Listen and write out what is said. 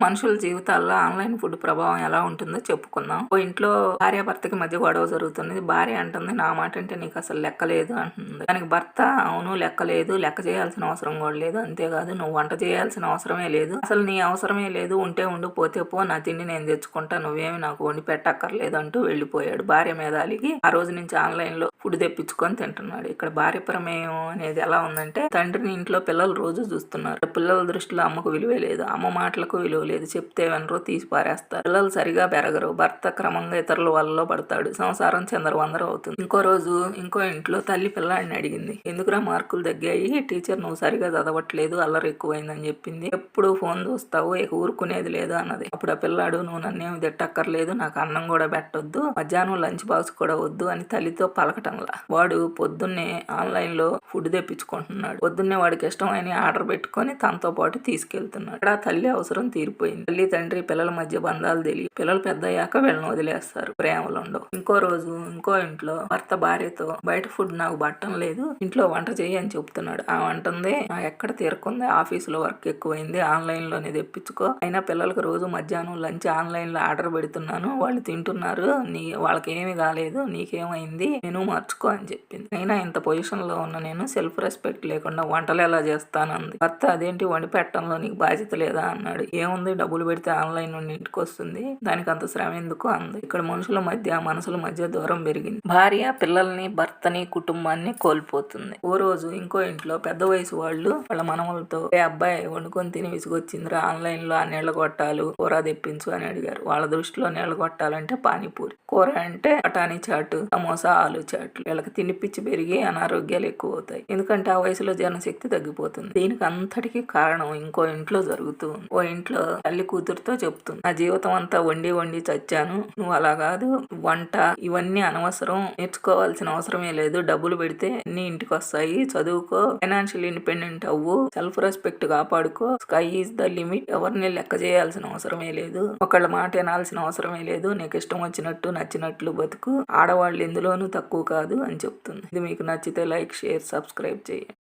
మనుషుల జీవితాల్లో online food ప్రభావం ఎలా ఉంటుందో చెప్పుకుందాం. ఓ ఇంట్లో భార్య భర్తకి మధ్య గొడవ జరుగుతుంది. భార్య అంటుంది నా మాట అంటే నీకు అసలు లెక్క లేదు అంటుంది. దానికి భర్త అవును లెక్క లేదు. లెక్క చేయాల్సిన అవసరం కూడా లేదు. అంతేకాదు నువ్వు వంట చేయాల్సిన అవసరమే లేదు. అసలు నీ అవసరమే లేదు. ఉంటే ఉండు పోతే పో. నా తిండి నేను తెచ్చుకుంటా. నువ్వేమి నాకు వండి పెట్టక్కర్లేదు అంటూ వెళ్ళిపోయాడు. భార్య మీద అలిగి ఆ రోజు నుంచి ఆన్లైన్లో ఫుడ్ తెప్పించుకొని తింటున్నాడు. ఇక్కడ భార్య ప్రమేయం అనేది ఎలా ఉందంటే తండ్రిని ఇంట్లో పిల్లలు రోజు చూస్తున్నారు. పిల్లల దృష్టిలో అమ్మకు విలువే లేదు. అమ్మ మాటలకు విలువ లేదు. చెప్తే వెనరు తీసి పారేస్తారు. పిల్లలు సరిగా పెరగరు. భర్త క్రమంగా ఇతరుల వల్ల పడతాడు. సంసారం చందరవందర అవుతుంది. ఇంకో రోజు ఇంకో ఇంట్లో తల్లి పిల్లాడిని అడిగింది. ఎందుకురా మార్కులు తగ్గాయి? టీచర్ నువ్వు సరిగా చదవట్లేదు. అల్లరి ఎక్కువైందని చెప్పింది. ఎప్పుడు ఫోన్ చూస్తావు ఇక ఊరుకునేది లేదు అన్నది. అప్పుడు ఆ పిల్లాడు నువ్వు నన్నేమి తిట్టక్కర్లేదు. నాకు అన్నం కూడా పెట్టొద్దు. మధ్యాహ్నం లంచ్ బాక్స్ కూడా వద్దు అని తల్లితో పలకటంలా. వాడు పొద్దున్నే ఆన్లైన్లో ఫుడ్ తెప్పించుకుంటున్నాడు. పొద్దున్నే వాడికి ఇష్టమైన ఆర్డర్ పెట్టుకొని తనతో పాటు తీసుకెళ్తున్నాడు. ఇక్కడ ఆ తల్లి అవసరం తీరిపోయింది. తల్లి తండ్రి పిల్లల మధ్య బంధాలు తెలియ పిల్లలు పెద్ద అయ్యాక వీళ్ళని వదిలేస్తారు. ప్రేమలు ఉండవు ఇంకో రోజు ఇంకో ఇంట్లో భర్త భార్యతో బయట ఫుడ్ నాకు బట్టం లేదు ఇంట్లో వంట చేయి అని చెప్తున్నాడు. ఆ వంటుంది ఎక్కడ తీరుకుంది ఆఫీసులో వర్క్ ఎక్కువైంది ఆన్లైన్లోనే తెప్పించుకో. అయినా పిల్లలకు రోజు మధ్యాహ్నం లంచ్ ఆన్లైన్లో ఆర్డర్ పెడుతున్నాను వాళ్ళు తింటున్నారు నీ వాళ్ళకి ఏమి కాలేదు నీకేమైంది నేను మార్చుకో అని చెప్పింది. అయినా ఇంత పొజిషన్లో ఉన్న నేను సెల్ఫ్ రెస్పెక్ట్ లేకుండా వంటలు ఎలా చేస్తానంది? భర్త అదేంటి వండి పెట్టడంలో నీకు బాధ్యత లేదా? అన్నాడు. ఏముంది డబ్బులు పెడితే ఆన్లైన్ నుండి ఇంటికి వస్తుంది దానికి అంత శ్రమ ఎందుకు అంది? ఇక్కడ మనుషుల మధ్య మనసుల మధ్య దూరం పెరిగింది. భార్య పిల్లల్ని భర్తని కుటుంబాన్ని కోల్పోతుంది. ఓ రోజు ఇంకో ఇంట్లో పెద్ద వయసు వాళ్ళు వాళ్ళ మనములతో ఏ అబ్బాయి వండుకొని తిని విసుగొచ్చిందిరా ఆన్లైన్లో ఆ నీళ్ళ కొట్టాలు కూర తెప్పించు అని అడిగారు. వాళ్ళ దృష్టిలో నీళ్ళ కొట్టాలంటే పానీపూరి. కూర అంటే అటానీ చాటు సమోసా ఆలు చాట్లు వీళ్ళకి తినిపిచ్చి పెరిగి అనారోగ్యాలు ఎక్కువ అవుతాయి ఎందుకంటే ఆ వయసులో జనశక్తి తగ్గిపోతుంది. దీనికి అంతటికీ కారణం ఇంకో ఇంట్లో జరుగుతూ ఉంది. ఓ ఇంట్లో తల్లి కూతురుతో చెప్తుంది. నా జీవితం అంతా వండి వండి చచ్చాను. నువ్వు అలా కాదు. వంట ఇవన్నీ అనవసరం. నేర్చుకోవాల్సిన అవసరమే లేదు. డబ్బులు పెడితే నీ ఇంటికి వస్తాయి. చదువుకో. ఫైనాన్షియల్ ఇండిపెండెంట్ అవ్వు. సెల్ఫ్ రెస్పెక్ట్ కాపాడుకో. Sky is the limit. ఎవరిని లెక్క చేయాల్సిన అవసరమే లేదు. ఒకళ్ళ మాట వినాల్సిన అవసరమే లేదు. నీకు ఇష్టం వచ్చినట్టు నచ్చినట్లు బతుకు. ఆడవాళ్ళు ఎందులోనూ తక్కువ కాదు అని చెప్తుంది. ఇది మీకు నచ్చితే లైక్ షేర్ సబ్స్క్రైబ్ చేయండి.